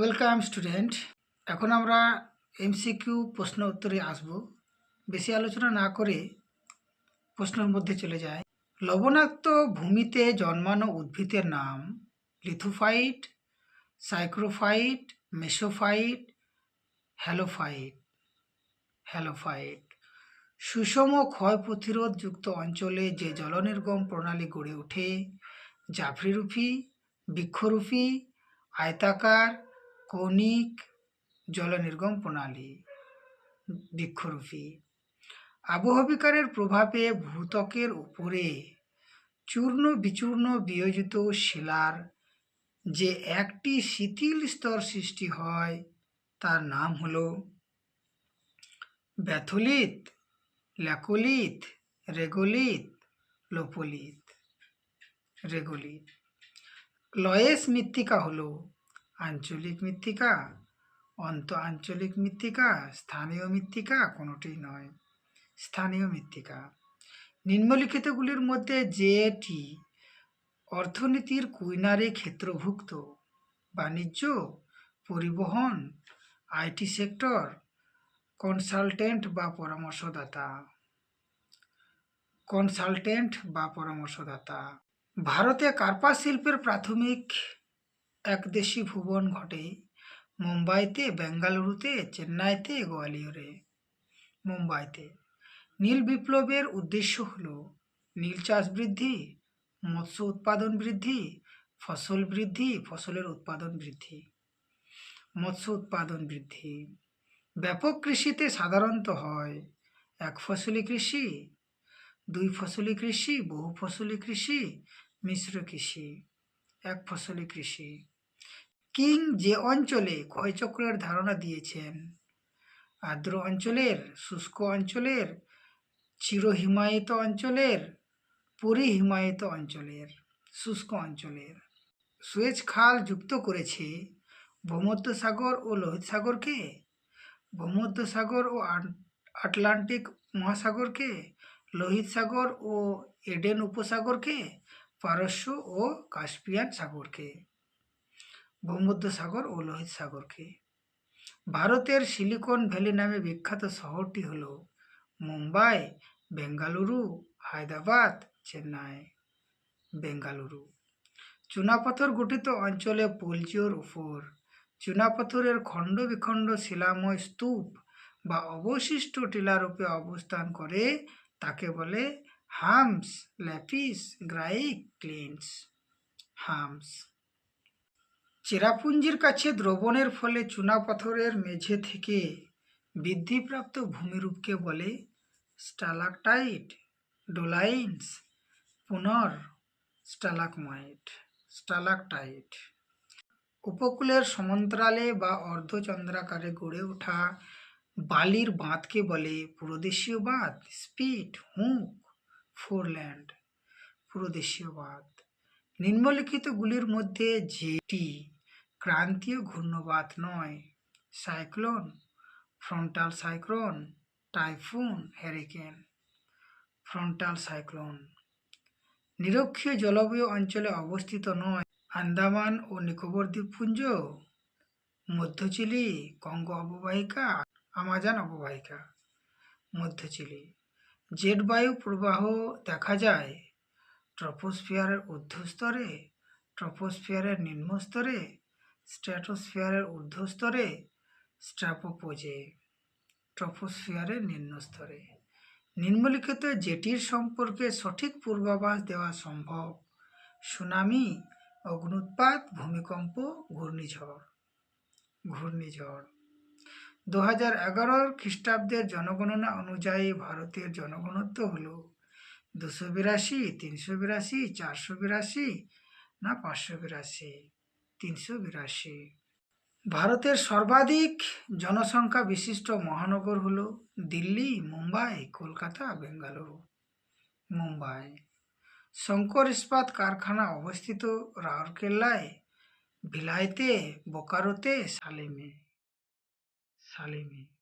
Welcome student. এখন আমরা MCQ প্রশ্ন উত্তরে আসব। বেশি আলোচনা না করে প্রশ্নের মধ্যে চলে যায় লবণাক্ত ভূমিতে জন্মানো উদ্ভিদের নাম lithophyte psychrophyte mesophyte, halophyte. Halophyte. সুষম ক্ষয় প্রতিরোধযুক্ত অঞ্চলে যে জলনির্গম প্রণালী গড়ে ওঠে, জাফরিরূপী, বৃক্ষরূপী, আয়তাকার কৌণিক জলনির্গম প্রণালী, বৃক্ষরূপী। আবহবিকারের প্রভাবে ভূত্বকের উপরে চূর্ণ বিচূর্ণ বিয়োজিত শিলার যে একটি শিথিল স্তর সৃষ্টি হয়, তার নাম হল ব্যাথলিত ল্যাকোলিথ রেগোলিথ লোপোলিথ রেগোলিথ লয়েস মৃত্তিকা হলো আঞ্চলিক মৃত্তিকা অন্ত আঞ্চলিক মৃত্তিকা, স্থানীয় মৃত্তিকা কোনোটি নয়। স্থানীয় মৃত্তিকা। নিম্নলিখিতগুলির মধ্যে যেটি অর্থনীতির কুইনারে ক্ষেত্রভুক্ত, বাণিজ্য, পরিবহন আইটি সেক্টর, কনসালটেন্ট বা পরামর্শদাতা। কনসালটেন্ট বা পরামর্শদাতা। ভারতে কার্পাস শিল্পের প্রাথমিক একদেশী ভুবন ঘটে মুম্বাইতে, বেঙ্গালুরুতে, চেন্নাইতে, গোয়ালিয়রে। মুম্বাইতে। নীল বিপ্লবের উদ্দেশ্য হল নীল চাষ বৃদ্ধি, মৎস্য উৎপাদন বৃদ্ধি, ফসল বৃদ্ধি, ফসলের উৎপাদন বৃদ্ধি। মৎস্য উৎপাদন বৃদ্ধি। ব্যাপক কৃষিতে সাধারণত হয় এক ফসলি কৃষি, দুই ফসলি কৃষি, বহু ফসলি কৃষি, মিশ্র কৃষি, এক ফসলি কৃষি। কিং যে অঞ্চলে ক্ষয়চক্রের ধারণা দিয়েছেন, আর্দ্র অঞ্চলের, শুষ্ক অঞ্চলের, চিরহিমায়িত অঞ্চলের, পরিহিমায়িত অঞ্চলের, শুষ্ক অঞ্চলের। সুয়েজ খাল যুক্ত করেছে ভূমধ্যসাগর ও লোহিত সাগরকে ভূমধ্যসাগর ও আটলান্টিক মহাসাগরকে? লোহিত সাগর ও এডেন উপসাগরকে? পারস্য ও কাস্পিয়ান সাগরকে? ভূমধ্যসাগর ও লোহিত সাগরকে ভারতের সিলিকন ভ্যালি নামে বিখ্যাত শহরটি হল মুম্বাই, বেঙ্গালুরু, হায়দ্রাবাদ, চেন্নাই, বেঙ্গালুরু। চুনাপাথর গঠিত অঞ্চলে পলজিওর উপর চুনাপাথরের খণ্ড বিখণ্ড শিলাময় স্তূপ বা অবশিষ্ট টিলারূপে অবস্থান করে, তাকে বলে হামস, ল্যাপিস, গ্রাইক ক্লিনস হামস। চেরাপুঞ্জির কাছে দ্রবণের ফলে চুনাপাথরের মেঝে থেকে বৃদ্ধিপ্রাপ্ত ভূমিরূপকে বলে স্টালাকটাইট, ডোলাইন্স, পুনর স্টালাকমাইট, স্টালাকটাইট। উপকূলের সমান্তরালে বা অর্ধচন্দ্রাকারে গড়ে ওঠা বালির বাঁধকে বলে পুরোদেশীয় বাঁধ স্পিট হুক, ফোরল্যান্ড, পুরোদেশীয় বাঁধ। নিম্নলিখিতগুলির মধ্যে যেটি ক্রান্তীয় ঘূর্ণবাত নয়। Cyclone, frontal cyclone, typhoon hurricane frontal cyclone. নিরক্ষীয় জলবায়ু অঞ্চলে অবস্থিত নয়। আন্দামান ও নিকোবর দ্বীপপুঞ্জ, মধ্য চিলি, কঙ্গো অববাহিকা, আমাজন অববাহিকা। মধ্য চিলি। জেট বায়ু প্রবাহ দেখা যায় ট্রপোস্ফিয়ারের ঊর্ধ্বস্তরে, ট্রপোস্ফিয়ারের নিম্নস্তরে স্ট্র্যাটোস্ফিয়ারের ঊর্ধ্বস্তরে স্ট্র্যাপোপোজে ট্রপোস্ফিয়ারের নিম্নস্তরে। নিম্নলিখিত যেটির সম্পর্কে সঠিক পূর্বাভাস দেওয়া সম্ভব। সুনামি, অগ্নুৎপাত, ভূমিকম্প, ঘূর্ণিঝড়। ঘূর্ণিঝড়। দু হাজার এগারোর খ্রিস্টাব্দের জনগণনা অনুযায়ী ভারতের জনঘনত্ব হল দুশো বিরাশি, তিনশো বিরাশি, চারশো বিরাশি না পাঁচশো বিরাশি। তিনশো বিরাশি। ভারতের সর্বাধিক জনসংখ্যা বিশিষ্ট মহানগর হল দিল্লি, মুম্বাই, কলকাতা, বেঙ্গালুরু। মুম্বাই। শঙ্কর ইস্পাত কারখানা অবস্থিত রাউরকেল্লায়, ভিলাইতে, বোকারোতে, সালেমে। সালেমে।